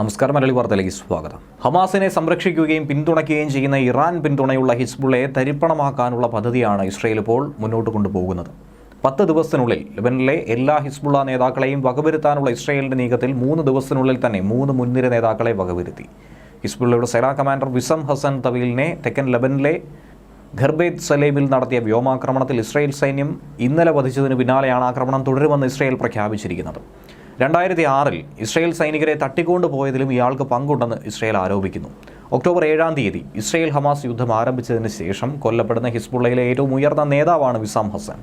നമസ്കാരം മലയാളി വാർത്തയിലേക്ക് സ്വാഗതം. ഹമാസിനെ സംരക്ഷിക്കുകയും പിന്തുണയ്ക്കുകയും ചെയ്യുന്ന ഇറാൻ പിന്തുണയുള്ള ഹിസ്ബുളെ തരിപ്പണമാക്കാനുള്ള പദ്ധതിയാണ് ഇസ്രയേൽ ഇപ്പോൾ മുന്നോട്ട് കൊണ്ടുപോകുന്നത്. പത്ത് ദിവസത്തിനുള്ളിൽ ലെബനിലെ എല്ലാ ഹിസ്ബുള്ള നേതാക്കളെയും വകവരുത്താനുള്ള ഇസ്രയേലിന്റെ നീക്കത്തിൽ മൂന്ന് ദിവസത്തിനുള്ളിൽ തന്നെ മൂന്ന് മുൻനിര നേതാക്കളെ വകവരുത്തി. ഹിസ്ബുള്ളയുടെ സേനാ കമാൻഡർ വിസം ഹസൻ തവീലിനെ തെക്കൻ ലെബനിലെ ഖർബേദ് സലേമിൽ നടത്തിയ വ്യോമാക്രമണത്തിൽ ഇസ്രായേൽ സൈന്യം ഇന്നലെ വധിച്ചതിന് പിന്നാലെയാണ് ആക്രമണം തുടരുമെന്ന് ഇസ്രായേൽ പ്രഖ്യാപിച്ചിരിക്കുന്നത്. രണ്ടായിരത്തി ആറിൽ ഇസ്രയേൽ സൈനികരെ തട്ടിക്കൊണ്ടുപോയതിലും ഇയാൾക്ക് പങ്കുണ്ടെന്ന് ഇസ്രയേൽ ആരോപിക്കുന്നു. ഒക്ടോബർ ഏഴാം തീയതി ഇസ്രയേൽ ഹമാസ് യുദ്ധം ആരംഭിച്ചതിന് ശേഷം കൊല്ലപ്പെടുന്ന ഹിസ്ബുള്ളയിലെ ഏറ്റവും ഉയർന്ന നേതാവാണ് വിസാം ഹസൻ.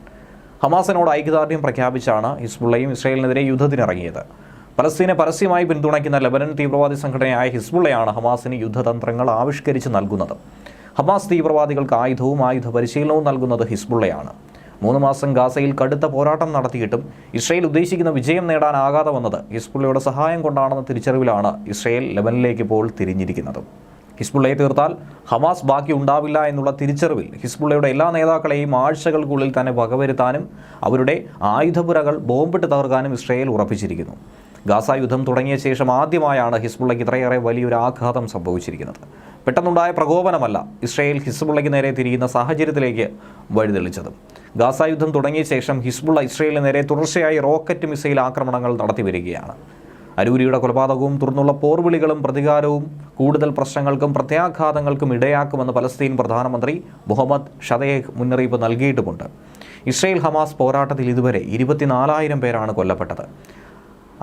ഹമാസിനോട് ഐക്യദാർഢ്യം പ്രഖ്യാപിച്ചാണ് ഹിസ്ബുള്ളയും ഇസ്രയേലിനെതിരെ യുദ്ധത്തിനിറങ്ങിയത്. പലസ്തീനെ പരസ്യമായി പിന്തുണയ്ക്കുന്ന ലബനൻ തീവ്രവാദി സംഘടനയായ ഹിസ്ബുള്ളയാണ് ഹമാസിന് യുദ്ധതന്ത്രങ്ങൾ ആവിഷ്കരിച്ച് നൽകുന്നത്. ഹമാസ് തീവ്രവാദികൾക്ക് ആയുധവും ആയുധ പരിശീലനവും നൽകുന്നത് ഹിസ്ബുള്ളയാണ്. മൂന്ന് മാസം ഗാസയിൽ കടുത്ത പോരാട്ടം നടത്തിയിട്ടും ഇസ്രയേൽ ഉദ്ദേശിക്കുന്ന വിജയം നേടാനാകാതെ വന്നത് ഹിസ്ബുള്ളയുടെ സഹായം കൊണ്ടാണെന്ന തിരിച്ചറിവിലാണ് ഇസ്രയേൽ ലെബനിലേക്ക് ഇപ്പോൾ തിരിഞ്ഞിരിക്കുന്നത്. ഹിസ്ബുള്ളയെ തീർത്താൽ ഹമാസ് ബാക്കി ഉണ്ടാവില്ല എന്നുള്ള തിരിച്ചറിവിൽ ഹിസ്ബുള്ളയുടെ എല്ലാ നേതാക്കളെയും ആഴ്ചകൾക്കുള്ളിൽ തന്നെ വകവരുത്താനും അവരുടെ ആയുധപുരകൾ ബോംബിട്ട് തകർക്കാനും ഇസ്രയേൽ ഉറപ്പിച്ചിരിക്കുന്നു. ഗാസ യുദ്ധം തുടങ്ങിയ ശേഷം ആദ്യമായാണ് ഹിസ്ബുള്ളയ്ക്ക് ഇത്രയേറെ വലിയൊരു ആഘാതം സംഭവിച്ചിരിക്കുന്നത്. പെട്ടെന്നുണ്ടായ പ്രകോപനമല്ല ഇസ്രയേൽ ഹിസ്ബുള്ളയ്ക്ക് നേരെ തിരിയുന്ന സാഹചര്യത്തിലേക്ക് വഴിതെളിച്ചത്. ഗാസ യുദ്ധം തുടങ്ങിയ ശേഷം ഹിസ്ബുള്ള ഇസ്രയേലിന് നേരെ തുടർച്ചയായി റോക്കറ്റ് മിസൈൽ ആക്രമണങ്ങൾ നടത്തി വരികയാണ്. അരൂരിയുടെ കൊലപാതകവും തുടർന്നുള്ള പോർവിളികളും പ്രതികാരവും കൂടുതൽ പ്രശ്നങ്ങൾക്കും പ്രത്യാഘാതങ്ങൾക്കും ഇടയാക്കുമെന്ന് പലസ്തീൻ പ്രധാനമന്ത്രി മുഹമ്മദ് ഷദേഹ് മുന്നറിയിപ്പ് നൽകിയിട്ടുമുണ്ട്. ഇസ്രയേൽ ഹമാസ് പോരാട്ടത്തിൽ ഇതുവരെ ഇരുപത്തിനാലായിരം പേരാണ് കൊല്ലപ്പെട്ടത്.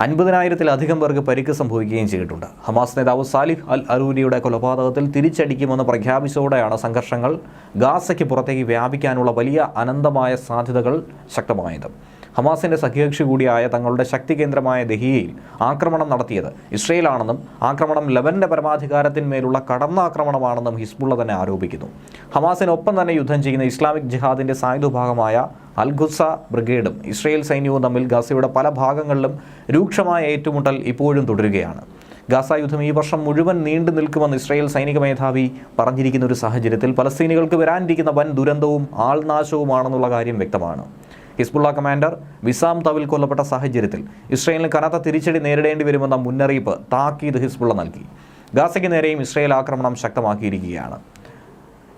അൻപതിനായിരത്തിലധികം പേർക്ക് പരിക്ക് സംഭവിക്കുകയും ചെയ്തിട്ടുണ്ട്. ഹമാസ് നേതാവ് സാലിഹ് അൽ അറൂരിയുടെ കൊലപാതകത്തിൽ തിരിച്ചടിക്കുമെന്ന് പ്രഖ്യാപിച്ചതോടെയാണ് സംഘർഷങ്ങൾ ഗാസയ്ക്ക് പുറത്തേക്ക് വ്യാപിക്കാനുള്ള വലിയ അനന്തമായ സാധ്യതകൾ ശക്തമായത്. ഹമാസിന്റെ സഖ്യകക്ഷി കൂടിയായ തങ്ങളുടെ ശക്തി കേന്ദ്രമായ ദഹിയയിൽ ആക്രമണം നടത്തിയത് ഇസ്രയേലാണെന്നും ആക്രമണം ലെബന്റെ പരമാധികാരത്തിന്മേലുള്ള കടന്നാക്രമണമാണെന്നും ഹിസ്ബുള്ള തന്നെ ആരോപിക്കുന്നു. ഹമാസിനൊപ്പം തന്നെ യുദ്ധം ചെയ്യുന്ന ഇസ്ലാമിക് ജിഹാദിന്റെ സായുധ ഭാഗമായ അൽഖുസ ബ്രിഗേഡും ഇസ്രയേൽ സൈന്യവും തമ്മിൽ ഗാസയുടെ പല ഭാഗങ്ങളിലും രൂക്ഷമായ ഏറ്റുമുട്ടൽ ഇപ്പോഴും തുടരുകയാണ്. ഗാസ യുദ്ധം ഈ വർഷം മുഴുവൻ നീണ്ടു നിൽക്കുമെന്ന് ഇസ്രായേൽ സൈനിക മേധാവി പറഞ്ഞിരിക്കുന്ന ഒരു സാഹചര്യത്തിൽ പലസ്തീനികൾക്ക് വരാനിരിക്കുന്ന വൻ ദുരന്തവും ആൾനാശവുമാണെന്നുള്ള കാര്യം വ്യക്തമാണ്. ഹിസ്ബുള്ള കമാൻഡർ വിസാം തവിൽ കൊല്ലപ്പെട്ട സാഹചര്യത്തിൽ ഇസ്രയേലിന് കനത്ത തിരിച്ചടി നേരിടേണ്ടി വരുമെന്ന മുന്നറിയിപ്പ് താക്കീദ് ഹിസ്ബുള്ള നൽകി. ഗാസയ്ക്ക് നേരെയും ഇസ്രയേൽ ആക്രമണം ശക്തമാക്കിയിരിക്കുകയാണ്.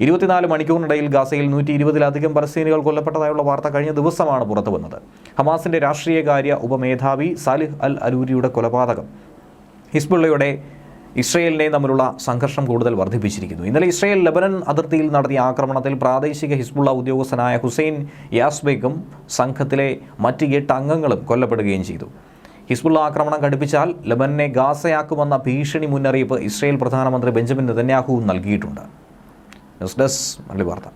ഇരുപത്തിനാല് മണിക്കൂറിനിടയിൽ ഗാസയിൽ നൂറ്റി ഇരുപതിലധികം പലസ്തീനികൾ കൊല്ലപ്പെട്ടതായുള്ള വാർത്ത കഴിഞ്ഞ ദിവസമാണ് പുറത്തു വന്നത്. ഹമാസിന്റെ രാഷ്ട്രീയകാര്യ ഉപമേധാവി സാലിഹ് അൽ അലൂരിയുടെ കൊലപാതകം. ഹിസ്ബുള്ളയുടെ ഇസ്രയേലിനെയും തമ്മിലുള്ള സംഘർഷം കൂടുതൽ വർദ്ധിപ്പിച്ചിരിക്കുന്നു. ഇന്നലെ ഇസ്രയേൽ ലബനൻ അതിർത്തിയിൽ നടത്തിയ ആക്രമണത്തിൽ പ്രാദേശിക ഹിസ്ബുള്ള ഉദ്യോഗസ്ഥനായ ഹുസൈൻ യാസ്ബേക്കും സംഘത്തിലെ മറ്റ് എട്ട് അംഗങ്ങളും കൊല്ലപ്പെടുകയും ചെയ്തു. ഹിസ്ബുള്ള ആക്രമണം ഘടിപ്പിച്ചാൽ ലബനെ ഗാസയാക്കുമെന്ന ഭീഷണി മുന്നറിയിപ്പ് ഇസ്രയേൽ പ്രധാനമന്ത്രി ബെഞ്ചമിൻ നെതന്യാഹുവും നൽകിയിട്ടുണ്ട്. ന്യൂസ് ഡെസ്ക് മല്ലി വാർത്ത